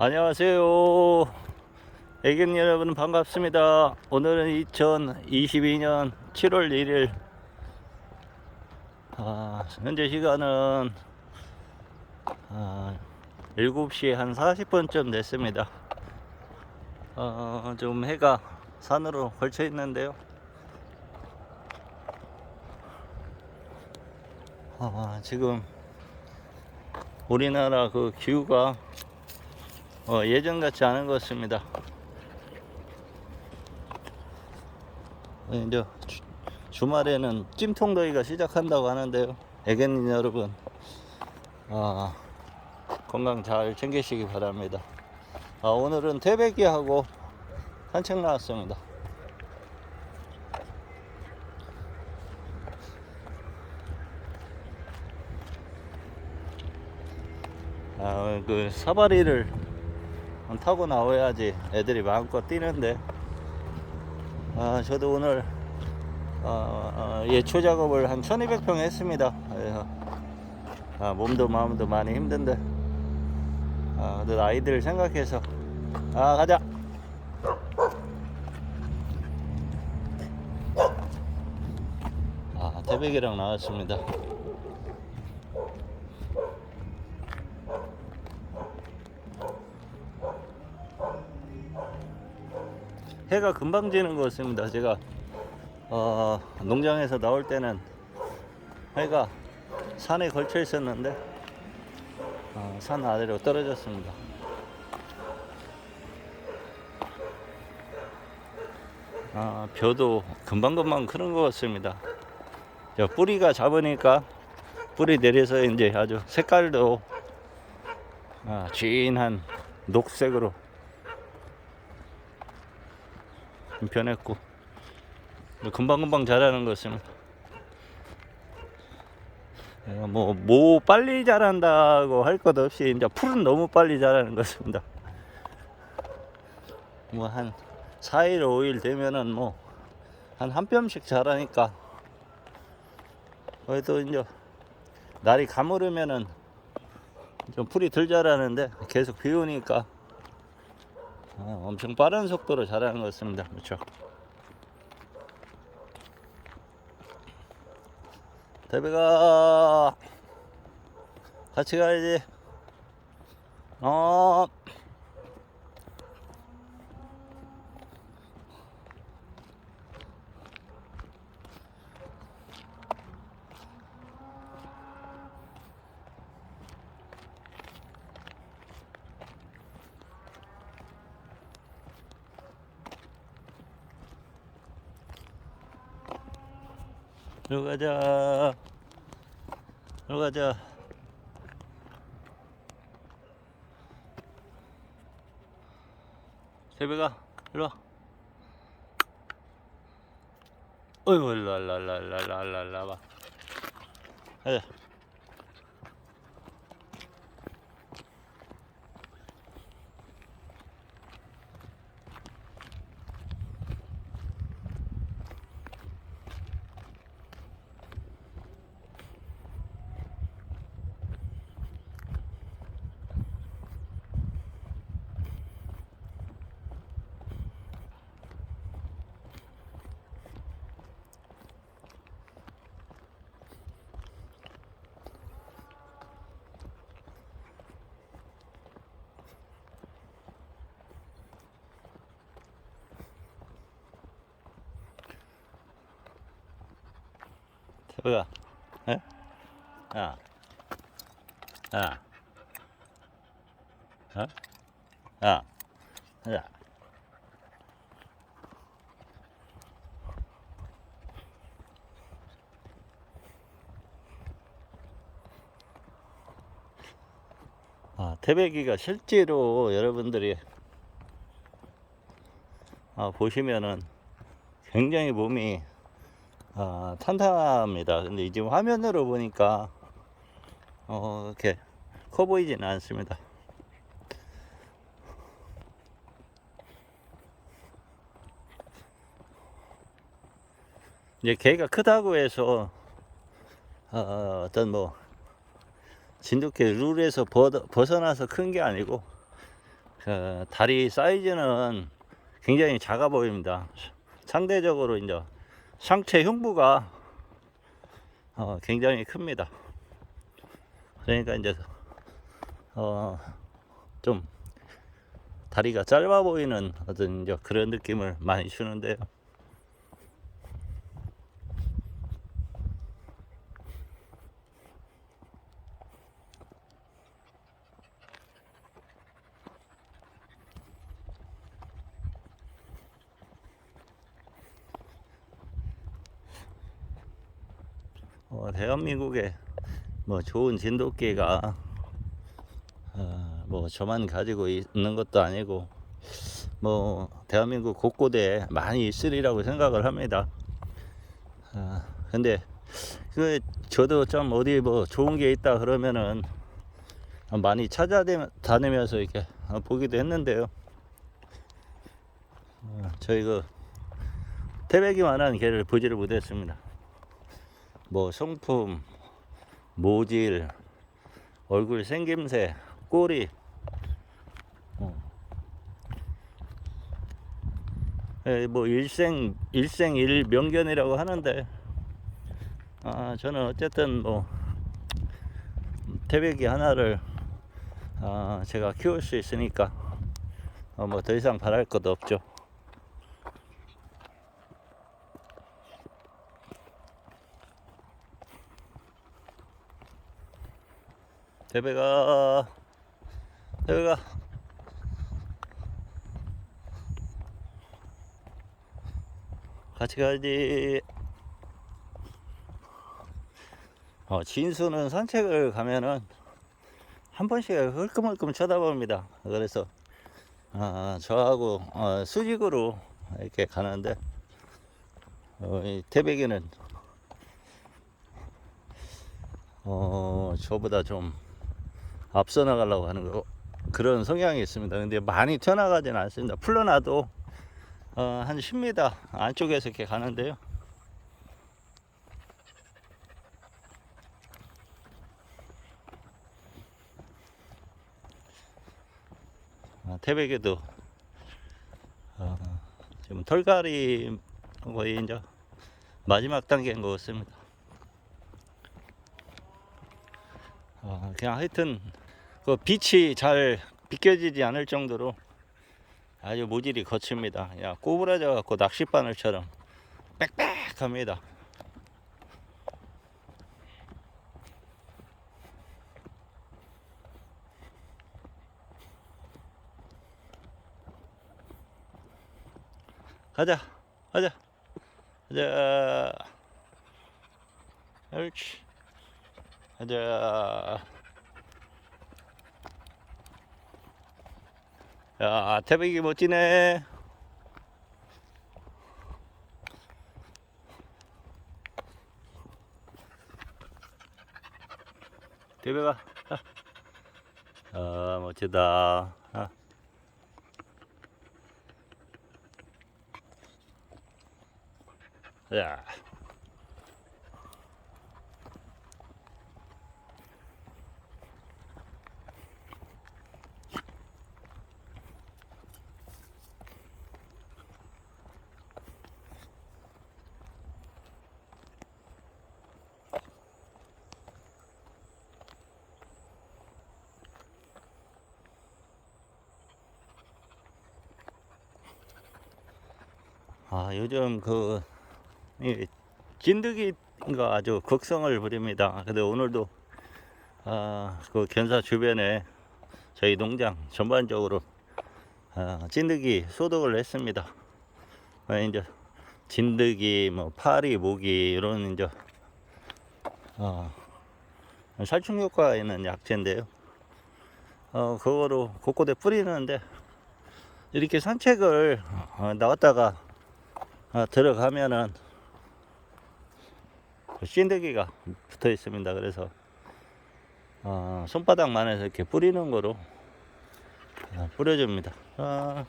안녕하세요. 애견 여러분 반갑습니다. 오늘은 2022년 7월 1일. 아, 현재 시간은 아, 7시 한 40분쯤 됐습니다. 어, 좀 해가 산으로 걸쳐 있는데요. 아, 지금 우리나라 그 기후가 어, 예전 같지 않은 것 같습니다. 어, 이제 주, 주말에는 찜통더위가 시작한다고 하는데요. 애견인 여러분, 아, 건강 잘 챙기시기 바랍니다. 아, 오늘은 태백이하고 산책 나왔습니다. 아, 그 사다리를 타고 나와야지 애들이 마음껏 뛰는데. 아 저도 오늘 어, 어, 예초 작업을 한 1200평 했습니다. 아, 몸도 마음도 많이 힘든데. 아, 그래도 아이들 생각해서. 아 가자. 아 태백이랑 나왔습니다 해가 금방 지는 것 같습니다. 제가 어, 농장에서 나올 때는 해가 산에 걸쳐 있었는데 어, 산 아래로 떨어졌습니다. 아, 벼도 금방금방 크는 것 같습니다. 저 뿌리가 잡으니까 뿌리 내려서 이제 아주 색깔도 아, 진한 녹색으로 좀 변했고 금방금방 자라는 것 같습니다. 뭐, 뭐 빨리 자란다고 할 것 없이 이제 풀은 너무 빨리 자라는 것 같습니다. 뭐 한 4일, 5일 되면은 뭐 한 한 뼘씩 자라니까 그래도 이제 날이 가물으면은 좀 풀이 덜 자라는데 계속 비 오니까 아, 엄청 빠른 속도로 자라는 것 같습니다. 그렇죠. 대배가 같이 가야지. 어. 가자. 들어가자. 세배가 일로 와. 어이구 일로 와, 일로 와, 일로 와, 일로 와, 일로 와, 일로 와, 일로 와. 가자. 세배가. 에? 야. 야. 어? 야. 야. 아, 태백이가 실제로 여러분들이 아, 보시면은 굉장히 몸이 아, 탄탄합니다. 근데 지금 화면으로 보니까 어, 이렇게 커 보이지는 않습니다. 이제 개가 크다고 해서 어, 어떤 뭐 진돗개 룰에서 벗, 벗어나서 큰 게 아니고 그 다리 사이즈는 굉장히 작아 보입니다. 상대적으로 이제 상체 흉부가 어, 굉장히 큽니다. 그러니까 이제 어, 좀 다리가 짧아 보이는 어떤 이제 그런 느낌을 많이 주는데요. 대한민국에 뭐 좋은 진돗개가 어, 뭐 저만 가지고 있는 것도 아니고 뭐 대한민국 곳곳에 많이 있으리라고 생각을 합니다. 아, 근데 그 저도 좀 어디 뭐 좋은 게 있다 그러면은 많이 찾아다니면서 이렇게 보기도 했는데요. 어, 저희 그 태백이만한 개를 보지를 못했습니다. 뭐 성품, 모질, 얼굴 생김새, 꼬리, 어. 예, 뭐 일생 일생 일 명견이라고 하는데 아 저는 어쨌든 뭐 태백이 하나를 아 제가 키울 수 있으니까 어, 뭐 더 이상 바랄 것도 없죠. 대배가 대배가. 같이 가야지. 어, 진수는 산책을 가면은 한 번씩 흘끔흘끔 쳐다봅니다. 그래서 아, 저하고 어, 수직으로 이렇게 가는데 어, 이 태백이는 어, 저보다 좀 앞서 나가려고 하는 거 그런 성향이 있습니다. 근데 많이 튀어나가지는 않습니다. 풀러놔도 어, 한 10m 안쪽에서 이렇게 가는데요. 아, 태백에도 어, 지금 털갈이 거의 이제 마지막 단계인 것 같습니다. 어, 그냥 하여튼 그 빛이 잘 비껴지지 않을 정도로 아주 모질이 거칩니다. 야 꼬부라져 갖고 낚싯바늘처럼 빽빽합니다. 가자, 가자, 가자. 옳지. 가자. 야, 태백이 멋지네. 태백아. 아, 아 멋지다. 아. 야. 아, 요즘 그, 이 진드기가 아주 극성을 부립니다. 근데 오늘도, 아, 그 견사 주변에 저희 농장 전반적으로, 아, 진드기 소독을 했습니다. 아, 이제, 진드기, 뭐, 파리, 모기, 이런 이제, 어, 살충 효과가 있는 약재인데요. 어, 그거로 곳곳에 뿌리는데, 이렇게 산책을 어, 나왔다가 아, 들어가면은 그 찐득이가 붙어 있습니다. 그래서 어, 손바닥만 해서 이렇게 뿌리는 거로 어, 뿌려줍니다. 아,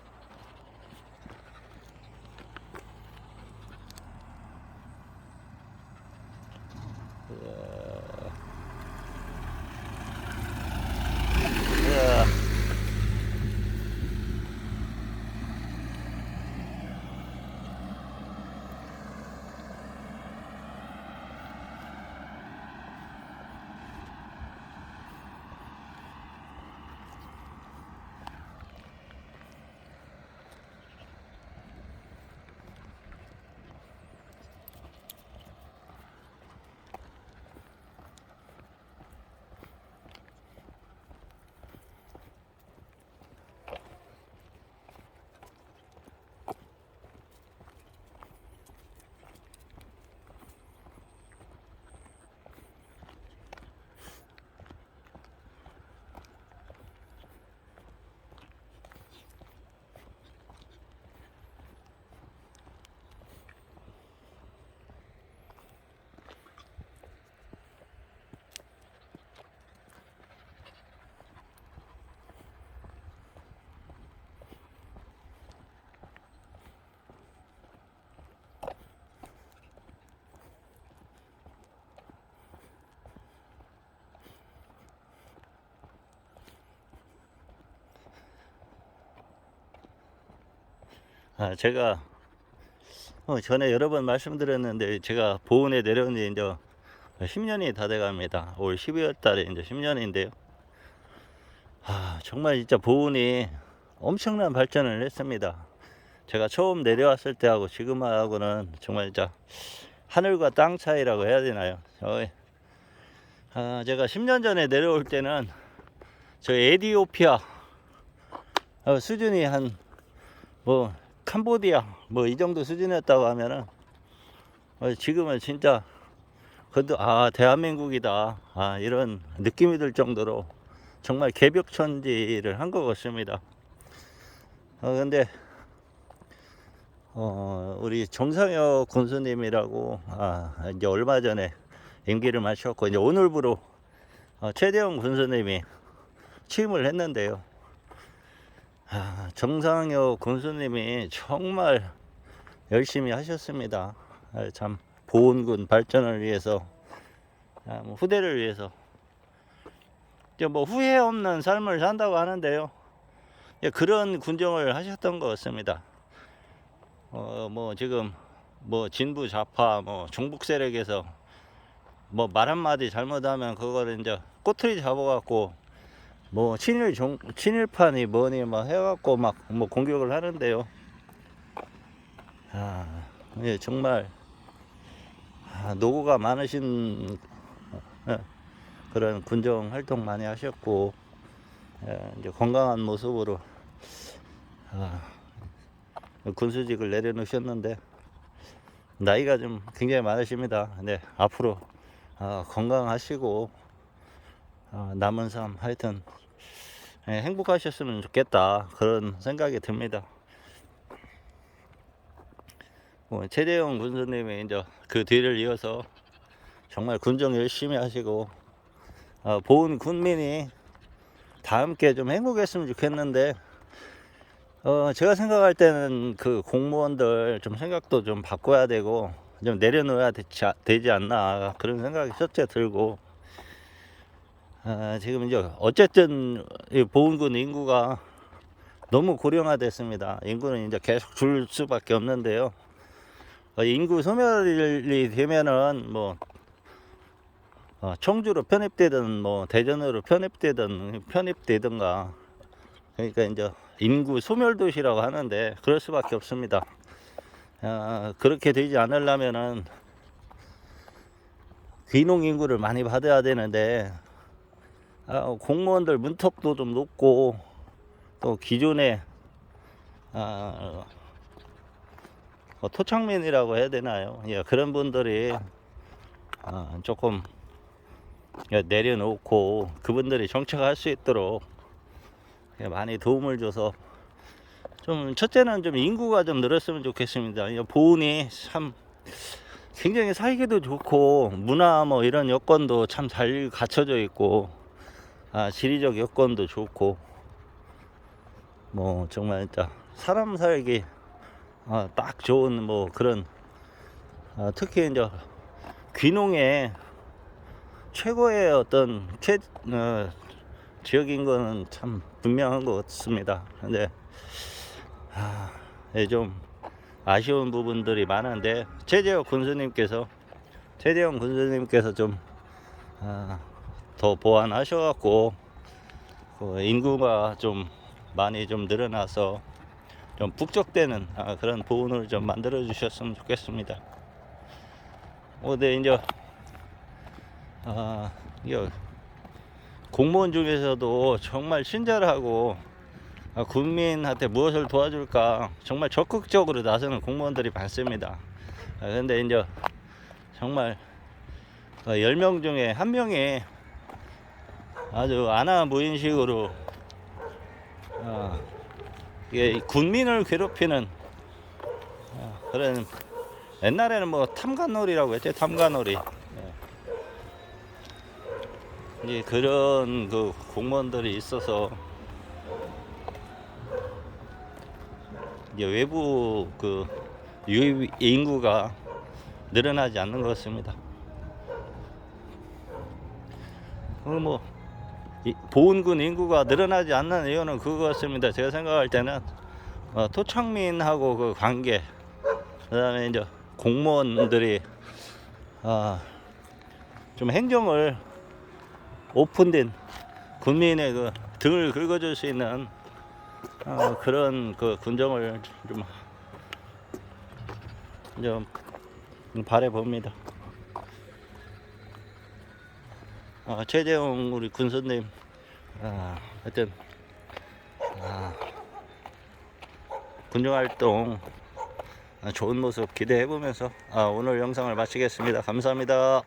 아, 제가 어, 전에 여러 번 말씀드렸는데 제가 보훈에 내려온 지 이제 10년이 다 돼갑니다. 올 12월 달에 이제 10년인데요. 아, 정말 진짜 보훈이 엄청난 발전을 했습니다. 제가 처음 내려왔을 때하고 지금하고는 정말 진짜 하늘과 땅 차이라고 해야 되나요? 저희, 아, 제가 10년 전에 내려올 때는 저 에디오피아 어, 수준이 한 뭐 캄보디아 뭐 이 정도 수준이었다고 하면은 어, 지금은 진짜 그래도 아 대한민국이다 아 이런 느낌이 들 정도로 정말 개벽천지를 한 것 같습니다. 어 근데 어 우리 정상혁 군수님이라고 아 이제 얼마 전에 임기를 마셨고 이제 오늘부로 어, 최대형 군수님이 취임을 했는데요. 아, 정상혁 군수님이 정말 열심히 하셨습니다. 아, 참 보훈군 발전을 위해서 아, 뭐 후대를 위해서 뭐 후회 없는 삶을 산다고 하는데요. 예, 그런 군정을 하셨던 것 같습니다. 어, 뭐 지금 뭐 진부 좌파 뭐 종북 세력에서 뭐 말 한마디 잘못하면 그거를 이제 꼬투리 잡아갖고 뭐 친일 종 친일판이 뭐니 막 해갖고 막 뭐 공격을 하는데요. 아, 예, 정말 아, 노고가 많으신 어, 그런 군정 활동 많이 하셨고 예, 이제 건강한 모습으로 아, 군수직을 내려놓으셨는데 나이가 좀 굉장히 많으십니다. 네, 앞으로 아, 건강하시고 아, 남은 삶 하여튼 예, 행복하셨으면 좋겠다 그런 생각이 듭니다. 뭐, 최대영 군수님이 이제 그 뒤를 이어서 정말 군정 열심히 하시고 어, 보훈 군민이 다 함께 좀 행복했으면 좋겠는데 어, 제가 생각할 때는 그 공무원들 좀 생각도 좀 바꿔야 되고 좀 내려놓아야 되지 않나 그런 생각이 첫째 들고 아, 지금 이제 어쨌든 이 보훈군 인구가 너무 고령화됐습니다. 인구는 이제 계속 줄 수밖에 없는데요. 어, 인구 소멸이 되면은 뭐 어, 청주로 편입되든 뭐 대전으로 편입되든 편입되든가 그러니까 이제 인구 소멸 도시라고 하는데 그럴 수밖에 없습니다. 아, 그렇게 되지 않으려면은 귀농 인구를 많이 받아야 되는데 아, 공무원들 문턱도 좀 높고 또 기존에 아, 어, 토착민이라고 해야 되나요? 예, 그런 분들이 아, 조금 예, 내려놓고 그분들이 정착할 수 있도록 예, 많이 도움을 줘서 좀 첫째는 좀 인구가 좀 늘었으면 좋겠습니다. 이 보훈이 참 굉장히 살기도 좋고 문화 뭐 이런 여건도 참 잘 갖춰져 있고 아, 지리적 여건도 좋고 뭐 정말 진짜 사람 살기 아, 딱 좋은 뭐 그런 아, 특히 이제 귀농에 최고의 어떤 최 어, 지역인 거는 참 분명한 것 같습니다. 근데 아, 예, 좀 아쉬운 부분들이 많은데 최재혁 군수님께서 최재형 군수님께서 좀 아, 더 보완하셔갖고 그 인구가 좀 많이 좀 늘어나서 좀 북적대는 아, 그런 보훈을 좀 만들어 주셨으면 좋겠습니다. 어, 네, 이제 아, 이거 공무원 중에서도 정말 친절하고 아, 국민한테 무엇을 도와줄까 정말 적극적으로 나서는 공무원들이 많습니다. 아, 근데 이제 정말 어, 10명 중에 한 명이 아주 아나무인식으로 어, 이게 군민을 괴롭히는 어, 그런 옛날에는 뭐 탐관놀이라고 했죠 탐관놀이 예. 이제 그런 그 공무원들이 있어서 이제 외부 그 유입 인구가 늘어나지 않는 것 같습니다. 그뭐 이 보훈군 인구가 늘어나지 않는 이유는 그거 같습니다. 제가 생각할 때는 어, 토착민하고 그 관계, 그다음에 이제 공무원들이 아, 좀 행정을 오픈된 국민의 그 등을 긁어줄 수 있는 어, 그런 그 군정을 좀, 좀 바래 봅니다. 아, 최재형 우리 군수님, 아, 하여튼 아, 군정 활동 아, 좋은 모습 기대해 보면서 아, 오늘 영상을 마치겠습니다. 감사합니다.